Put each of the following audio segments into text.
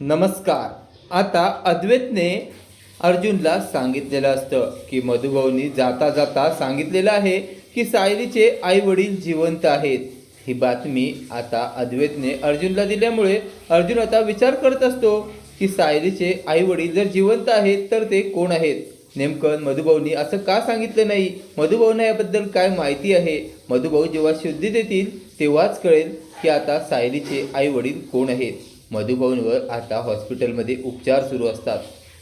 नमस्कार. आता अद्वैतने अर्जुनला सांगितलेलं असतं की मधुभाऊनी जाता जाता सांगितलेलं आहे की सायलीचे आई वडील जिवंत आहेत. ही बातमी आता अद्वैतने अर्जुनला दिल्यामुळे अर्जुन आता विचार करत असतो की सायलीचे आई वडील जर जिवंत आहेत तर ते कोण आहेत? नेमकं मधुभाऊनी असं का सांगितलं नाही? मधुभाऊंना याबद्दल काय माहिती आहे? मधुभाऊ जेव्हा शुद्धी देतील तेव्हाच कळेल की आता सायलीचे आई वडील कोण आहेत. मधुभाऊंवर आता हॉस्पिटलमध्ये उपचार सुरू असतात.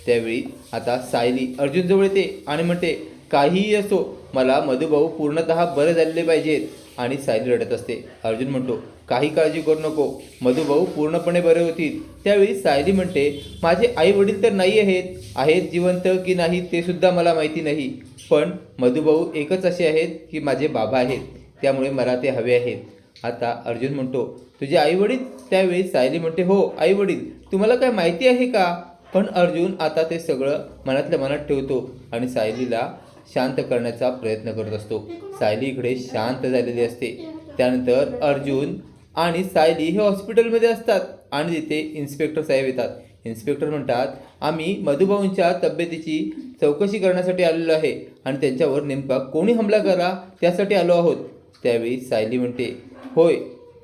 त्यावेळी आता सायली अर्जुनजवळ येते आणि म्हणते काहीही असो मला मधुभाऊ पूर्णतः बरे झालेले पाहिजेत. आणि सायली रडत असते. अर्जुन म्हणतो काही काळजी करू नको मधुभाऊ पूर्णपणे बरे होतील. त्यावेळी सायली म्हणते माझे आई वडील तर नाही आहेत. आहेत जिवंत की नाही ते सुद्धा मला माहिती नाही. पण मधुभाऊ एकच असे आहेत की माझे बाबा आहेत. त्यामुळे मला ते हवे आहेत. आता अर्जुन म्हणतो तुझे आईवडील त्यावेळी सायली म्हणते हो आईवडील तुम्हाला काय माहिती आहे का? पण अर्जुन आता ते सगळं मनातल्या मनात ठेवतो आणि सायलीला शांत करण्याचा प्रयत्न करत असतो. सायली इकडे शांत झालेली असते. त्यानंतर अर्जुन आणि सायली हे हॉस्पिटलमध्ये असतात आणि तिथे इन्स्पेक्टर साहेब येतात. इन्स्पेक्टर म्हणतात आम्ही मधुभाऊंच्या तब्येतीची चौकशी करण्यासाठी आलेलो आहे आणि त्यांच्यावर नेमका कोणी हमला करा त्यासाठी आलो आहोत. त्यावेळी सायली म्हणते होय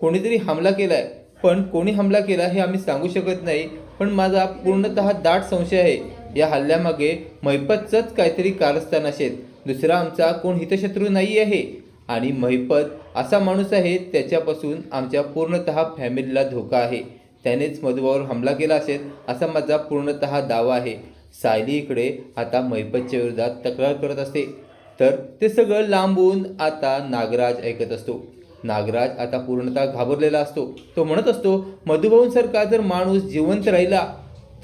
कोणीतरी हमला केला आहे पण कोणी हमला केला हे आम्ही सांगू शकत नाही पण माझा पूर्णतः दाट संशय आहे. या हल्ल्यामागे महिपतचंच काहीतरी कारस्थान असेल. दुसरा आमचा कोण हितशत्रू नाही आहे. आणि महिपत असा माणूस आहे त्याच्यापासून आमच्या पूर्णतः फॅमिलीला धोका आहे. त्यानेच मधुबावर हमला केला असेल असा माझा पूर्णतः दावा आहे. सायली इकडे आता महिपतच्या विरोधात तक्रार करत असते. तर ते सगळं लांबून आता नागराज ऐकत असतो. नागराज आता पूर्णतः घाबरलेला असतो. तो म्हणत असतो मधुभाऊंसारखा जर माणूस जिवंत राहिला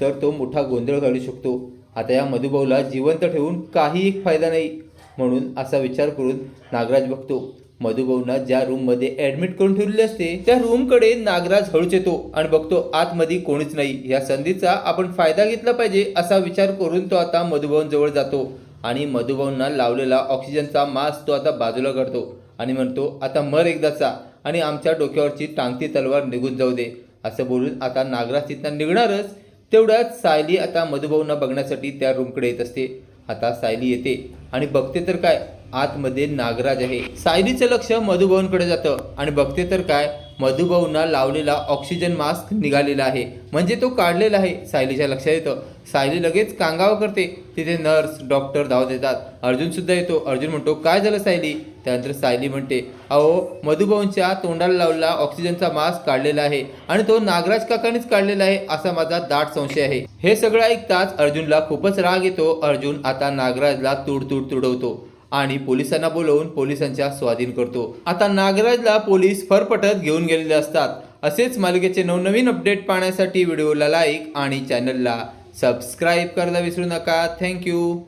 तर तो मोठा गोंधळ घालू शकतो. आता या मधुभाऊला जिवंत ठेवून काही एक फायदा नाही. म्हणून असा विचार करून नागराज बघतो मधुभाऊंना ज्या रूममध्ये ॲडमिट करून ठेवलेली असते त्या रूमकडे नागराज हळूच येतो आणि बघतो आतमध्ये कोणीच नाही. या संधीचा आपण फायदा घेतला पाहिजे असा विचार करून तो आता मधुभाऊंजवळ जातो आणि मधुभाऊंना लावलेला ऑक्सिजनचा मास्क तो आता बाजूला करतो आणि म्हणतो आता मर एकदाचा आणि आमच्या डोक्यावरची टांगती तलवार निघून जाऊ दे. असं बोलून आता नागराज तिथनं निघणारच तेवढ्यात सायली आता मधुभाऊंना बघण्यासाठी त्या रूमकडे येत असते. आता सायली येते आणि बघते तर काय आतमध्ये नागराज आहे. सायलीचं लक्ष मधुभाऊंकडे जातं. आणि बघते तर काय? मधुभाऊंना लावलेला ऑक्सिजन मास्क निघालेला आहे. म्हणजे तो काढलेला आहे सायलीच्या लक्षात येतं. सायली लगेच कांगाव करते. तिथे नर्स डॉक्टर धाव देतात अर्जुन सुद्धा येतो. अर्जुन म्हणतो काय झालं सायली? त्यानंतर सायली म्हणते अहो मधुभाऊंच्या तोंडाला लावलेला ऑक्सिजनचा मास्क काढलेला आहे आणि तो नागराज काकानेच काढलेला आहे असा माझा दाट संशय आहे. हे सगळं ऐकताच अर्जुनला खूपच राग येतो. अर्जुन आता नागराजला तुडतुड तुडवतो. आणि पोलिसांना बोलवून पोलिसांच्या स्वाधीन करतो. आता नागराजला पोलीस फरफटत घेऊन गेलेले असतात. असेच मालिकेचे नवनवीन अपडेट पाहण्यासाठी व्हिडिओला लाईक आणि चॅनलला सबस्क्राईब करायला विसरू नका. थँक्यू.